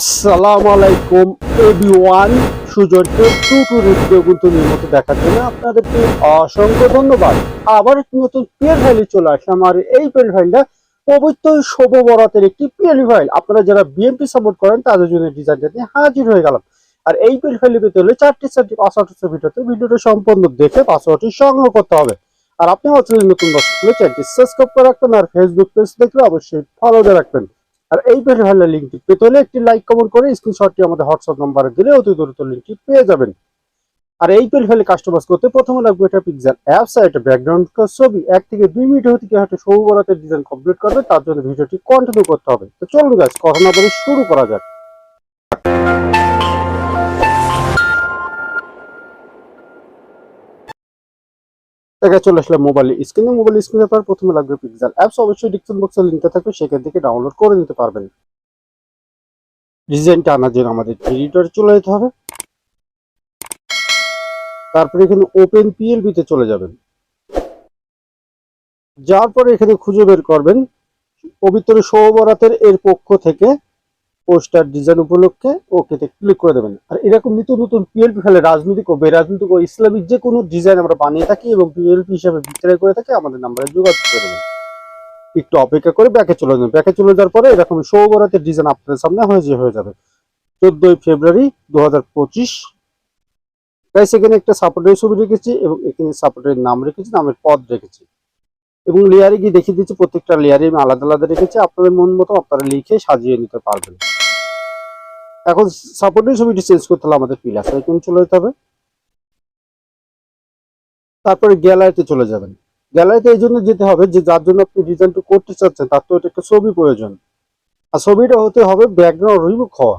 আসসালামু আলাইকুম, এভরিওয়ান। সুজনকে টু টু ভিডিও কিন্তু দেখার জন্য আপনাদেরকে অসংখ্য ধন্যবাদ। আবার একটি নতুন পিএল ফাইলে চলে আসে। আমার এই পিএল ফাইলটা পবিত্র শুভ বরাতের একটি পিএল ফাইল আপনারা যারা বিএমপি সাপোর্ট করেন, তাদের জন্য ডিজাইনটা নিয়ে হাজির হয়ে গেলাম। আর এই পিএল ফাইলে পেতে হলে চারটি চারটি পাসওয়ার্ড হচ্ছে ভিডিওতে ভিডিওটা সম্পূর্ণ দেখে পাসওয়ার্ডটি সংগ্রহ করতে হবে। আর আপনি আমার নতুন দর্শক চ্যানেলটি সাবস্ক্রাইব করে রাখবেন আর ফেসবুক পেজ দেখলে অবশ্যই ফলো দিয়ে রাখবেন। আর এই পেজে ভালো লিঙ্কটি পেতে হলে একটি লাইক কমেন্ট করে স্ক্রিনশটটি আমাদের হোয়াটসঅ্যাপ নাম্বারে দিলে অতি দ্রুত লিঙ্কটি পেয়ে যাবেন। আর এই পেজ ফেলে কাস্টমাইজ করতে প্রথমে লাগবে এটা পিক্সেল অ্যাপস আর এটা ব্যাকগ্রাউন্ড ছবি। এক থেকে দুই মিনিট হতে কি হয়তো সবু বরাতের ডিজাইন কমপ্লিট করবে, তার জন্য ভিডিওটি কন্টিনিউ করতে হবে। তো চলুন গাছ কথা না বলে শুরু করা যাক। দেখা চলে আসলে মোবাইল স্ক্রিনে মোবাইল স্ক্রিনে পর প্রথমে লাগবে পিক্সেল অ্যাপস অবশ্যই ডিসক্রিপশন বক্সে লিঙ্কটা থাকবে, সেখান থেকে ডাউনলোড করে নিতে পারবেন। ডিজাইনটা আনার জন্য আমাদের এডিটরে চলে যেতে হবে। তারপরে এখানে ওপেন পিএলবি তে চলে যাবেন। যাওয়ার পরে এখানে খুঁজে বের করবেন। পবিত্র সৌবরাতের এর পক্ষ থেকে পোস্টার ডিজাইন উপলক্ষে ওকেতে ক্লিক করে দেবেন। আর এরকম নিত্য নতুন পিএলপি ফেলে রাজনৈতিক ও বেরাজনৈতিক ও ইসলামিক যে কোনো ডিজাইন আমরা বানিয়ে থাকি এবং পিএলপি হিসাবে বিক্রয় করে থাকি, আমাদের নাম্বারে যোগাযোগ করে দেবেন। একটু অপেক্ষা করে ব্যাকে চলে যাবেন ব্যাকে চলে যাওয়ার পরে এরকম সৌবরাতের ডিজাইন আপনাদের সামনে হয়ে হয়ে যাবে। চোদ্দই ফেব্রুয়ারি দু হাজার পঁচিশ। গাইস এখানে একটা সাপোর্টের ছবি রেখেছি এবং এখানে সাপোর্টের নাম রেখেছি, নামের পদ রেখেছি। এবং লেয়ারে গিয়ে দেখিয়ে দিচ্ছি প্রত্যেকটা লেয়ারে আমি আলাদা আলাদা রেখেছি। আপনাদের মন মতো আপনারা লিখে সাজিয়ে নিতে পারবেন। এখন সাপোর্টের ছবিটি চেঞ্জ করতে হলে আমাদের পিলাস আইকন চলে যেতে হবে। তারপরে গ্যালারিতে চলে যাবেন। গ্যালারিতে এই জন্য যেতে হবে যে, যার জন্য আপনি ডিজাইনটা করতে চাচ্ছেন, তার তো এটা একটা ছবি প্রয়োজন। আর ছবিটা হতে হবে ব্যাকগ্রাউন্ড রিমুভ হওয়া।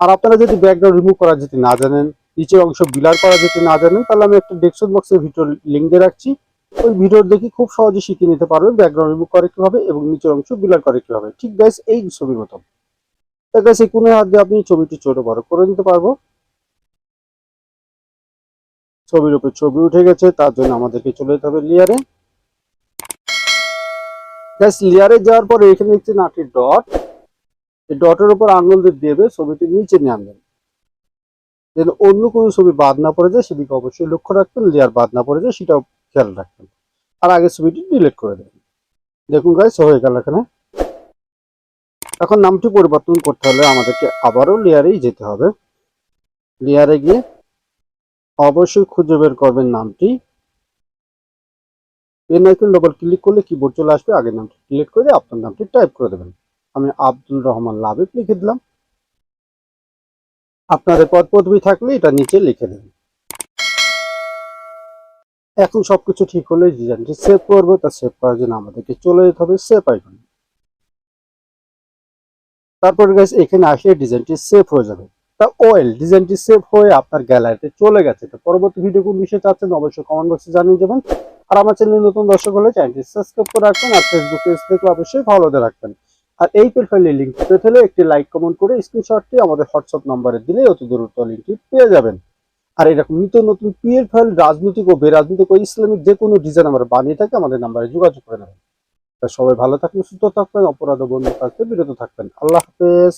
আর আপনারা যদি ব্যাকগ্রাউন্ড রিমুভ করা যদি না জানেন, নিচের অংশ বিলার করা যদি না জানেন, তাহলে আমি একটা ডেস্কটপ বক্সের ভিডিও লিঙ্ক দিয়ে রাখছি। ওই ভিডিও দেখে খুব সহজে শিখে নিতে পারবেন ব্যাকগ্রাউন্ড রিমুভ করে কীভাবে এবং নিচের অংশ বিলার করে কীভাবে। ঠিক গাইস এই ছবির মতো। তা গাইস এই কোনো হাত দিয়ে আপনি ছবিটি ছোট বড় করে নিতে পারব। ছবির উপর ছবি উঠে গেছে, তার জন্য আমাদেরকে চলে যেতে হবে লেয়ারে লেয়ারে যাওয়ার পরে এখানে দেখছেন আটটি ডট এই ডটের উপর আঙুল দিয়ে দেবে, ছবিটি নিচে নিয়ে আনবেন। যেন অন্য কোনো ছবি বাদ না পড়ে যায়, সেদিকে অবশ্যই লক্ষ্য রাখবেন লেয়ার বাদ না পড়ে যায়, সেটাও খেয়াল রাখবেন। আর আগে ছবিটি ডিলিট করে দেবেন। দেখুন গাইস হয়ে গেল এখানে। এখন নামটি পরিবর্তন করতে হলে আমাদেরকে আবারও লেয়ারেই যেতে হবে। লেয়ারে গিয়ে অবশ্যই খুঁজে বের করবেন নামটি। পেন আইকন ডবল ক্লিক করলে কিবোর্ড চলে আসবে, আগের নামটি ক্লিক করে আপনার নামটি টাইপ করে দেবেন। আমি আব্দুল রহমান লাভিব লিখে দিলাম। আপনাদের পদ পদবি থাকলে এটা নিচে লিখে দেবেন এখন সবকিছু ঠিক হলে ডিজাইনটি সেভ করব, তা সেভ করার জন্য আমাদেরকে চলে যেতে হবে সেভ আইকন তারপর গাইস এখানে আসলে ডিজাইনটি সেভ হয়ে যাবে। তা ওয়েল ডিজাইনটি সেভ হয়ে আপনার গ্যালারিতে চলে গেছে। তো পরবর্তী ভিডিও কোন বিষয়ে চাচ্ছেন অবশ্যই কমেন্ট বক্সে জানিয়ে যাবেন আর আমার চ্যানেলে নতুন দর্শক হলে চ্যানেলটি সাবস্ক্রাইব করে রাখবেন আর ফেসবুক পেজ থেকে অবশ্যই ফলো দিয়ে রাখবেন। আর এই প্রোফাইলের লিঙ্ক পেতে হলে একটি লাইক কমেন্ট করে স্ক্রিনশটটি আমাদের হোয়াটসঅ্যাপ নম্বরে দিলে অতি দ্রুত লিঙ্কটি পেয়ে যাবেন। আর এরকম নিত্য নতুন পিএল ফাইল রাজনৈতিক ও বেরাজনৈতিক ও ইসলামিক যে কোনো ডিজাইন আমরা বানিয়ে থাকে, আমাদের নাম্বারে যোগাযোগ করে নেবেন। সবাই ভালো থাকবেন সুস্থ থাকবেন অপরাধ বন্ধু কাছ বিরত থাকবেন। আল্লাহ হাফেজ।